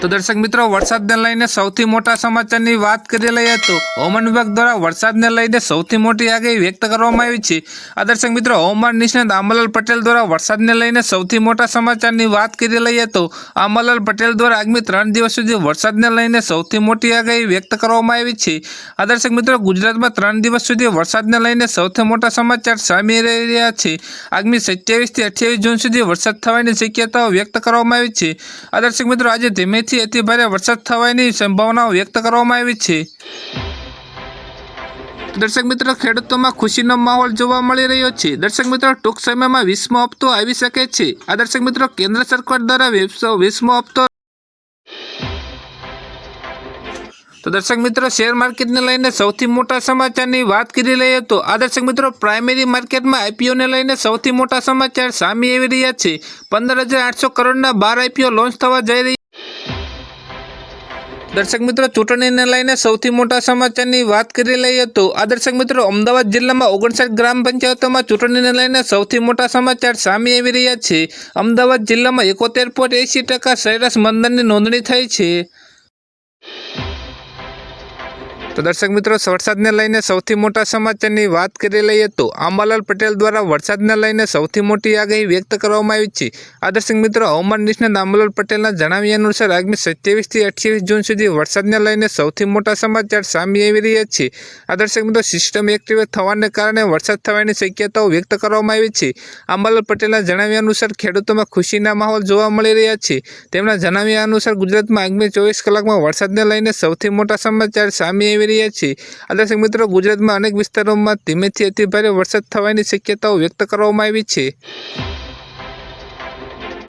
તો દર્શક મિત્રો, વરસાદને લઈને સૌથી મોટા સમાચારની વાત કરી લઈએ તો હવામાન વિભાગ દ્વારા વરસાદને લઈને સૌથી મોટી આગાહી વ્યક્ત કરવામાં આવી છે. આ દર્શક મિત્રો, હવામાન નિષ્ણાત આંબાલાલ પટેલ દ્વારા વરસાદને લઈને સૌથી મોટા સમાચારની વાત કરી લઈએ તો આંબાલાલ પટેલ દ્વારા આગામી ત્રણ દિવસ સુધી વરસાદને લઈને સૌથી મોટી આગાહી વ્યક્ત કરવામાં આવી છે. આ દર્શક મિત્રો, ગુજરાતમાં ત્રણ દિવસ સુધી વરસાદને લઈને સૌથી મોટા સમાચાર સામે રહી રહ્યા છે. આગામી સત્યાવીસથી અઠ્યાવીસ જૂન સુધી વરસાદ થવાની શક્યતાઓ વ્યક્ત કરવામાં આવી છે. આ દર્શક મિત્રો, આજે ધીમેથી અતિ ભારે વરસાદ થવાની સંભાવનાઓ વ્યક્ત કરવામાં આવી છે. દર્શક મિત્રો, ખેડૂતોમાં ખુશીનો માહોલ જોવા મળી રહ્યો છે. દર્શક મિત્રો, ટૂંક સમયમાં વીસમો હપ્તો આવી શકે છે. આ દર્શક મિત્રો, કેન્દ્ર સરકાર દ્વારા વીસમો હપ્તો તો દર્શક મિત્રો, શેર માર્કેટને લઈને સૌથી મોટા સમાચારની વાત કરી લઈએ તો, આ દર્શક મિત્રો, પ્રાઇમરી માર્કેટમાં આઈપીઓને લઈને સૌથી મોટા સમાચાર સામે આવી રહ્યા છે. પંદર હજાર આઠસો કરોડના બાર આઈપીઓ લોન્ચ થવા જઈ રહી દર્શક મિત્રો, ચૂંટણીને લઈને સૌથી મોટા સમાચારની વાત કરી લઈએ તો આ દર્શક મિત્રો, અમદાવાદ જિલ્લામાં ઓગણસાઠ ગ્રામ પંચાયતોમાં ચૂંટણીને લઈને સૌથી મોટા સમાચાર સામે આવી રહ્યા છે. અમદાવાદ જિલ્લામાં એકોતેર પોઈન્ટ એંસી ટકા સરેરાશ મંદરની નોંધણી થઈ છે. તો દર્શક મિત્રો, વરસાદને લઈને સૌથી મોટા સમાચારની વાત કરી લઈએ તો આંબાલાલ પટેલ દ્વારા વરસાદને લઈને સૌથી મોટી આગાહી વ્યક્ત કરવામાં આવી છે. આ દર્શક મિત્રો, હવામાન નિષ્ણાત આંબાલાલ પટેલના જણાવ્યા અનુસાર આગામી સત્યાવીસથી અઠ્યાવીસ જૂન સુધી વરસાદને લઈને સૌથી મોટા સમાચાર સામે આવી રહ્યા છે. આ દર્શક મિત્રો, સિસ્ટમ એક્ટિવેટ થવાને કારણે વરસાદ થવાની શક્યતાઓ વ્યક્ત કરવામાં આવી છે. આંબાલાલ પટેલના જણાવ્યા અનુસાર ખેડૂતોમાં ખુશીના માહોલ જોવા મળી રહ્યા છે. તેમના જણાવ્યા અનુસાર ગુજરાતમાં આગામી ચોવીસ કલાકમાં વરસાદને લઈને સૌથી મોટા સમાચાર સામે આવી રહ્યા છે આ દર્શક મિત્રો, ગુજરાતમાં અનેક વિસ્તારોમાં ધીમેથી અતિભારે વરસાદ થવાની શક્યતાઓ વ્યક્ત કરવામાં આવી છે.